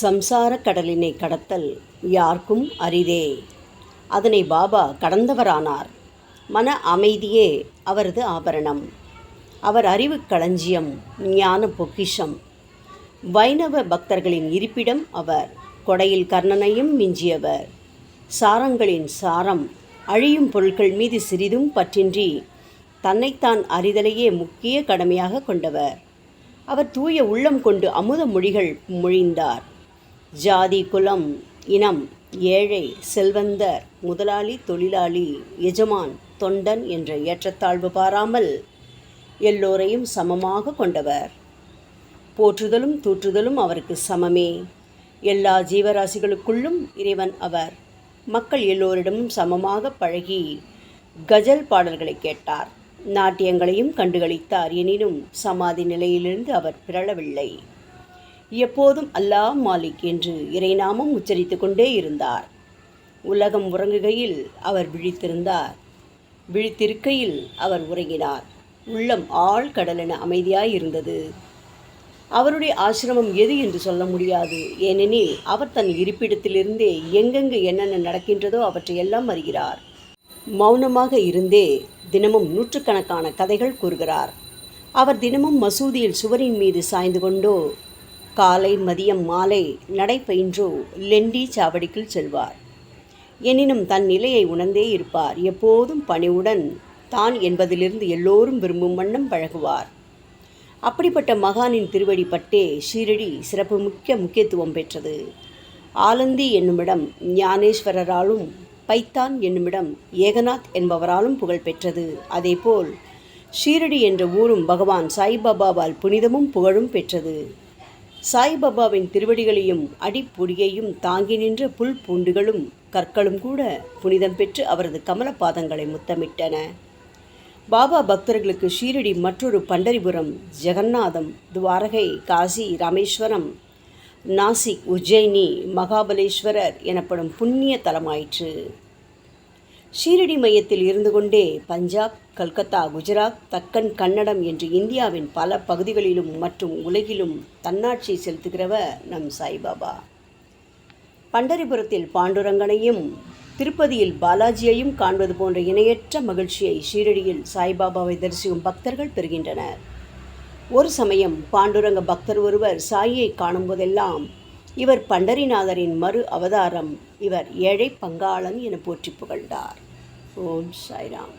சம்சார கடலினை கடத்தல் யாருக்கும் அரிதே. அதனை பாபா கடந்தவரானார். மன அமைதியே அவரது ஆபரணம். அவர் அறிவு களஞ்சியம் ஞான பொக்கிஷம். வைணவ பக்தர்களின் இருப்பிடம் அவர் கொடையில் கர்ணனையும் மிஞ்சியவர். சாரங்களின் சாரம் அழியும் பொருட்கள் மீது சிறிதும் பற்றின்றி தன்னைத்தான் அறிதலையே முக்கிய கடமையாக கொண்டவர். அவர் தூய உள்ளம் கொண்டு அமுத மொழிகள் மொழிந்தார். ஜாதி குலம் இனம் ஏழை செல்வந்தர் முதலாளி தொழிலாளி எஜமான் தொண்டன் என்ற ஏற்றத்தாழ்வு பாராமல் எல்லோரையும் சமமாக கொண்டவர். போற்றுதலும் தூற்றுதலும் அவருக்கு சமமே. எல்லா ஜீவராசிகளுக்குள்ளும் இறைவன் அவர். மக்கள் எல்லோரிடமும் சமமாக பழகி கஜல் பாடல்களை கேட்டார். நாட்டியங்களையும் கண்டுகளித்தார். எனினும் சமாதி நிலையிலிருந்து அவர் பிறழவில்லை எப்போதும் அல்லாஹ் மாலிக் என்று இறைநாமம் உச்சரித்து கொண்டே இருந்தார். உலகம் உறங்குகையில் அவர் விழித்திருந்தார். விழித்திருக்கையில் அவர் உறங்கினார். உள்ளம் ஆழ்கடலென அமைதியாய் இருந்தது அவருடைய ஆசிரமம் எது என்று சொல்ல முடியாது. ஏனெனில் அவர் தன் இருப்பிடத்திலிருந்தே எங்கெங்கு என்னென்ன நடக்கின்றதோ அவற்றையெல்லாம் அறிகிறார். மௌனமாக இருந்தே தினமும் நூற்றுக்கணக்கான கதைகள் கூறுகிறார். அவர் தினமும் மசூதியில் சுவரின் மீது சாய்ந்து கொண்டோ காலை மதியம் மாலை நடைபயின்றோ லெண்டி சாவடிக்குள் செல்வார். எனினும் தன் நிலையை உணர்ந்தே இருப்பார். எப்போதும் பணிவுடன் தான் என்பதிலிருந்து எல்லோரும் விரும்பும் வண்ணம் பழகுவார். அப்படிப்பட்ட மகானின் திருவடி பட்டே ஷீரடி சிறப்பு முக்கிய முக்கியத்துவம் பெற்றது. ஆலந்தி என்னுமிடம் ஞானேஸ்வரராலும் பைத்தான் என்னுமிடம் ஏகநாத் என்பவராலும் புகழ் பெற்றது. அதேபோல் ஷீரடி என்ற ஊரும் பகவான் சாய்பாபாவால் புனிதமும் புகழும் பெற்றது. சாய்பாபாவின் திருவடிகளையும் அடிப்பொடியையும் தாங்கி நின்ற புல் பூண்டுகளும் கற்களும் கூட புனிதம் பெற்று அவரது கமல பாதங்களை முத்தமிட்டன. பாபா பக்தர்களுக்கு ஷீரடி மற்றொரு பண்டரிபுரம் ஜெகநாதம் துவாரகை காசி ராமேஸ்வரம் நாசிக் உஜ்ஜயினி மகாபலேஸ்வரர் எனப்படும் புண்ணிய தலமாயிற்று. ஷீரடி மையத்தில் இருந்து கொண்டே பஞ்சாப் கல்கத்தா குஜராத் தக்கன் கன்னடம் என்று இந்தியாவின் பல பகுதிகளிலும் மற்றும் உலகிலும் தன்னாட்சி செலுத்துகிறவர் நம் சாய்பாபா. பண்டரிபுரத்தில் பாண்டுரங்கனையும் திருப்பதியில் பாலாஜியையும் காண்பது போன்ற இணையற்ற மகிழ்ச்சியை ஷீரடியில் சாய்பாபாவை தரிசிக்கும் பக்தர்கள் பெறுகின்றனர். ஒரு சமயம் பாண்டுரங்க பக்தர் ஒருவர் சாயை காணும்போதெல்லாம் இவர் பண்டரிநாதரின் மறு அவதாரம். இவர் ஏழை பங்காளன் என போற்றி புகழ்ந்தார். ஓம் சாய்ராம்.